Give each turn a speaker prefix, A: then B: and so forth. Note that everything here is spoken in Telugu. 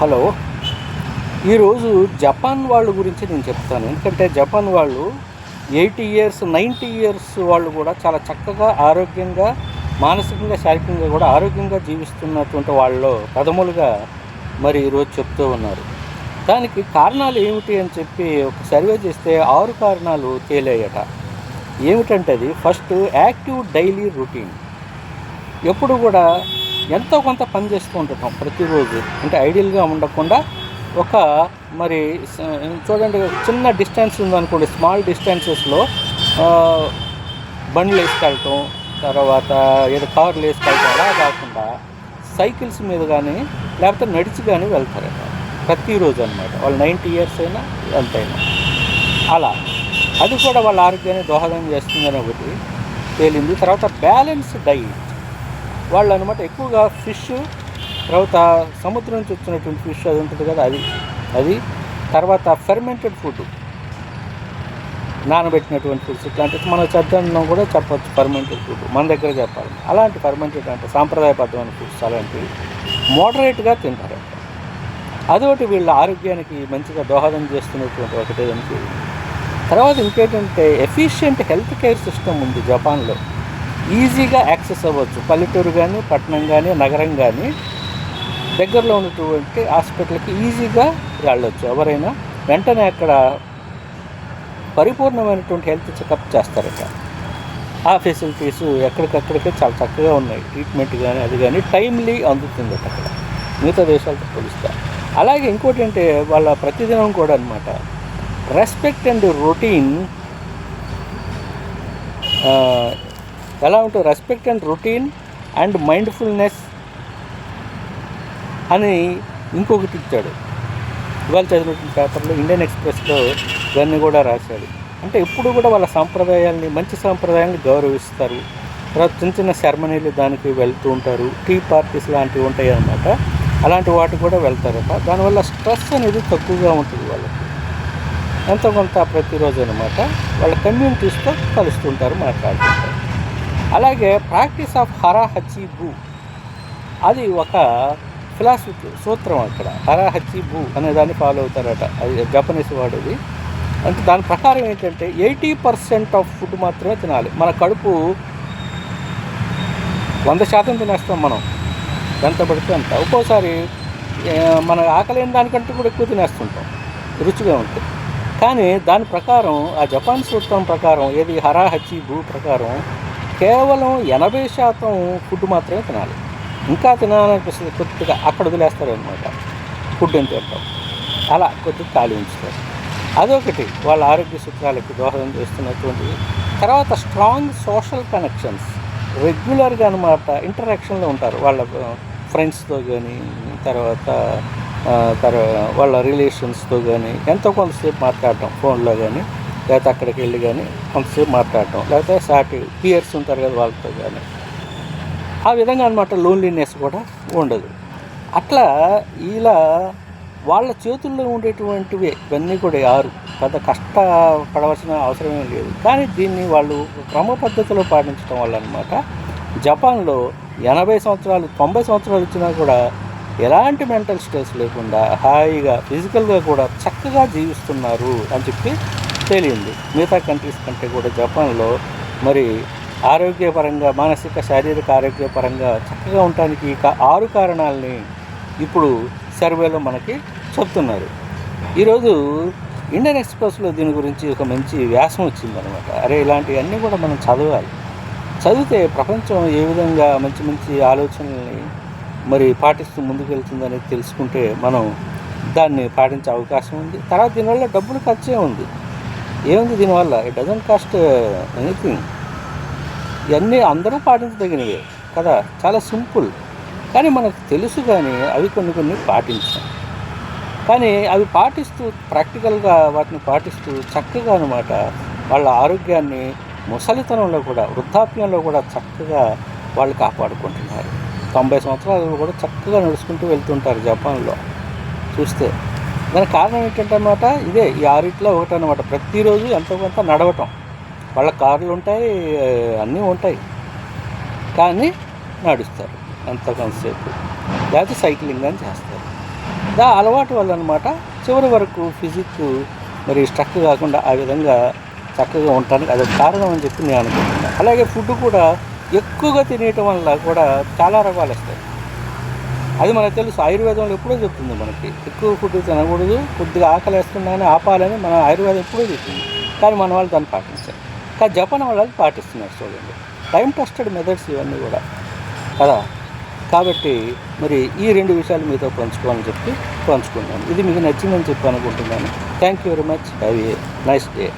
A: హలో. ఈరోజు జపాన్ వాళ్ళ గురించి నేను చెప్తాను. ఎందుకంటే జపాన్ వాళ్ళు ఎయిటీ ఇయర్స్ నైంటీ ఇయర్స్ వాళ్ళు కూడా చాలా చక్కగా ఆరోగ్యంగా మానసికంగా శారీరకంగా కూడా ఆరోగ్యంగా జీవిస్తున్నటువంటి వాళ్ళు ప్రథములుగా మరి ఈరోజు చెప్తూ ఉన్నారు. దానికి కారణాలు ఏమిటి అని చెప్పి ఒక సర్వే చేస్తే ఆరు కారణాలు తేలాయట. ఏమిటంటే అది? First active daily routine. ఎప్పుడు కూడా ఎంతో కొంత పని చేస్తూ ఉంటుంటాం ప్రతిరోజు. అంటే ఐడియల్గా ఉండకుండా ఒక మరి చూడండి చిన్న డిస్టెన్స్ ఉందనుకోండి స్మాల్ డిస్టెన్సెస్లో బండ్లు వేసుకెళ్ళటం తర్వాత ఏదో కార్లు వేసుకెళ్ళటం అలా కాకుండా సైకిల్స్ మీద కానీ లేకపోతే నడిచి కానీ వెళ్తారట. ప్రతిరోజు అనమాట వాళ్ళు నైంటీ ఇయర్స్ అయినా ఎంతైనా అలా. అది కూడా వాళ్ళ ఆరోగ్యాన్ని దోహదం చేస్తుందని ఒకటి తేలింది. తర్వాత బ్యాలెన్స్ డైట్. వాళ్ళు అనమాట ఎక్కువగా ఫిష్ తర్వాత సముద్రం నుంచి వచ్చినటువంటి ఫిష్ అది ఉంటుంది కదా అది. అది తర్వాత ఫెర్మెంటెడ్ ఫుడ్. నానబెట్టినటువంటి ఫుడ్స్ ఇట్లాంటివి. మన చెద్దన్నం కూడా చెప్పవచ్చు ఫర్మెంటెడ్ ఫుడ్. మన దగ్గర చెప్పాలి. అలాంటి ఫర్మెంటెడ్ అంటే సాంప్రదాయబద్ధమైన ఫుడ్స్ అలాంటివి మోడరేట్గా తింటారు. అదొకటి వీళ్ళ ఆరోగ్యానికి మంచిగా దోహదం చేస్తున్నటువంటి ఒకటి అనిపి తర్వాత ఇంకేంటంటే ఎఫిషియెంట్ హెల్త్ కేర్ సిస్టమ్ ఉంది జపాన్లో. ఈజీగా యాక్సెస్ అవ్వచ్చు. పల్లెటూరు కానీ పట్టణం కానీ నగరం కానీ దగ్గరలో ఉన్నటువంటి హాస్పిటల్కి ఈజీగా వెళ్ళొచ్చు. ఎవరైనా వెంటనే అక్కడ పరిపూర్ణమైనటువంటి హెల్త్ చెకప్ చేస్తారట. ఆ ఫెసిలిటీస్ ఎక్కడికక్కడికే చాలా చక్కగా ఉన్నాయి. ట్రీట్మెంట్ కానీ అది కానీ టైమ్లీ అందుతుంది అక్కడ. మిగతా దేశాలతో పోలిస్తే. అలాగే ఇంకోటి అంటే వాళ్ళ ప్రతిదినం కూడా అనమాట రెస్పెక్ట్ అండ్ రొటీన్ ఎలా ఉంటుంది respect and routine and mindfulness అని ఇంకొకటి ఇచ్చాడు. ఇవాళ చదివినటువంటి పేపర్లో ఇండియన్ ఎక్స్ప్రెస్లో ఇవన్నీ కూడా రాశాడు. అంటే ఎప్పుడు కూడా వాళ్ళ సాంప్రదాయాల్ని మంచి సాంప్రదాయాన్ని గౌరవిస్తారు. తర్వాత చిన్న చిన్న సెరమనీలు దానికి వెళ్తూ ఉంటారు. టీ పార్టీస్ లాంటివి ఉంటాయి అన్నమాట. అలాంటి వాటికి కూడా వెళ్తారట. దానివల్ల స్ట్రెస్ అనేది తక్కువగా ఉంటుంది వాళ్ళకి. ఎంతో కొంత ప్రతిరోజు అనమాట వాళ్ళ కమ్యూనిటీస్తో కలుస్తుంటారు మాట్లాడుతుంటారు. అలాగే ప్రాక్టీస్ ఆఫ్ హరాహచి భూ. అది ఒక ఫిలాసఫీ సూత్రం అక్కడ. హరాహచి భూ అనే దాన్ని ఫాలో అవుతారట. అది జపనీస్ వాడు అది అంటే దాని ప్రకారం ఏంటంటే ఎయిటీ పర్సెంట్ ఆఫ్ ఫుడ్ మాత్రమే తినాలి. మన కడుపు వంద శాతం తినేస్తాం మనం. ఎంత పడితే అంత. ఒక్కోసారి మన మన అయిన దానికంటే కూడా ఎక్కువ తినేస్తుంటాం. రుచిగా ఉంటుంది కానీ దాని ప్రకారం ఆ జపాన్ సూత్రం ప్రకారం ఏది హరాహచి భూ ప్రకారం కేవలం ఎనభై శాతం ఫుడ్ మాత్రమే తినాలి. ఇంకా తినాలనిపిస్తుంది కొద్దిగా అక్కడ వదిలేస్తారు అనమాట ఫుడ్ ఎంత తింటాం. అలా కొద్దిగా ఖాళీ ఉంచుతారు. అదొకటి వాళ్ళ ఆరోగ్య సూత్రాలకి దోహదం చేస్తున్నటువంటి తర్వాత స్ట్రాంగ్ సోషల్ కనెక్షన్స్. రెగ్యులర్గా అనమాట ఇంటరాక్షన్లో ఉంటారు. వాళ్ళ ఫ్రెండ్స్తో కానీ తర్వాత తర్వాత వాళ్ళ రిలేషన్స్తో కానీ ఎంతో కొంతసేపు మాట్లాడటం ఫోన్లో కానీ లేకపోతే అక్కడికి వెళ్ళి కానీ కొంతసేపు మాట్లాడటం లేకపోతే సాటి పియర్స్ ఉంటారు కదా వాళ్ళతో కానీ. ఆ విధంగా అనమాట లోన్లీనెస్ కూడా ఉండదు. అట్లా ఇలా వాళ్ళ చేతుల్లో ఉండేటువంటివి ఇవన్నీ కూడా ఆరు. పెద్ద కష్టపడవలసిన అవసరమే లేదు. కానీ దీన్ని వాళ్ళు క్రమ పద్ధతిలో పాటించడం వల్ల అనమాట జపాన్లో ఎనభై సంవత్సరాలు తొంభై సంవత్సరాలు వచ్చినా కూడా ఎలాంటి మెంటల్ స్ట్రెస్ లేకుండా హాయిగా ఫిజికల్గా కూడా చక్కగా జీవిస్తున్నారు అని చెప్పి తేలింది మిగతా కంట్రీస్ కంటే కూడా జపాన్లో మరి ఆరోగ్యపరంగా మానసిక శారీరక ఆరోగ్యపరంగా చక్కగా ఉండటానికి ఈ ఆరు కారణాలని ఇప్పుడు సర్వేలో మనకి చెప్తున్నారు. ఈరోజు ఇండియన్ ఎక్స్ప్రెస్లో దీని గురించి ఒక మంచి వ్యాసం వచ్చిందనమాట అరే ఇలాంటివన్నీ కూడా మనం చదవాలి. చదివితే ప్రపంచం ఏ విధంగా మంచి మంచి ఆలోచనల్ని మరి పాటిస్తూ ముందుకెళ్తుందనేది తెలుసుకుంటే మనం దాన్ని పాటించే అవకాశం ఉంది. తర్వాత దీనివల్ల డబ్బులు ఖర్చే ఉంది. ఏముంది దీనివల్ల? ఇట్ డజంట్ కాస్ట్ ఎనీథింగ్ ఇవన్నీ అందరూ పాటించదగినవే కదా? చాలా సింపుల్. కానీ మనకు తెలుసు కానీ అవి కొన్ని కొన్ని పాటించాం. కానీ అవి పాటిస్తూ ప్రాక్టికల్గా వాటిని పాటిస్తూ చక్కగా అనమాట వాళ్ళ ఆరోగ్యాన్ని ముసలితనంలో కూడా వృద్ధాప్యంలో కూడా చక్కగా వాళ్ళు కాపాడుకుంటున్నారు. తొంభై సంవత్సరాలు కూడా చక్కగా నడుచుకుంటూ వెళ్తుంటారు జపాన్లో. చూస్తే దానికి కారణం ఏంటంటే అన్నమాట ఇదే ఈ ఆరిట్లో ఒకటి అనమాట ప్రతిరోజు ఎంతో కొంత నడవటం. వాళ్ళ కార్లు ఉంటాయి అన్నీ ఉంటాయి. కానీ నడుస్తారు అంత కొంతసేపు. లేకపోతే సైక్లింగ్ అని చేస్తారు. దా అలవాటు వల్ల అనమాట చివరి వరకు ఫిజిక్ మరి స్ట్రక్ కాకుండా ఆ విధంగా చక్కగా ఉండటానికి అది కారణం అని చెప్పి నేను అనుకుంటున్నాను అలాగే ఫుడ్ కూడా ఎక్కువగా తినేయటం వల్ల కూడా చాలా రోగాలు వస్తాయి. అది మనకు తెలుసు. ఆయుర్వేదంలో ఎప్పుడో చెప్తుంది మనకి. ఎక్కువ ఫుడ్ తినకూడదు. కొద్దిగా ఆకలి వేస్తున్నాయని ఆపాలని మన ఆయుర్వేదం ఎప్పుడో చెప్తుంది. కానీ మన వాళ్ళు దాన్ని పాటించారు. కానీ జపాన్ వాళ్ళు అది పాటిస్తున్నారు చూడండి. టైం టెస్టెడ్ మెథడ్స్ ఇవన్నీ కూడా. కదా? కాబట్టి మరి ఈ రెండు విషయాలు మీతో పంచుకోవాలని చెప్పి పంచుకున్నాను ఇది మీకు నచ్చిందని చెప్పి అనుకుంటున్నాను. Thank you very much have a nice day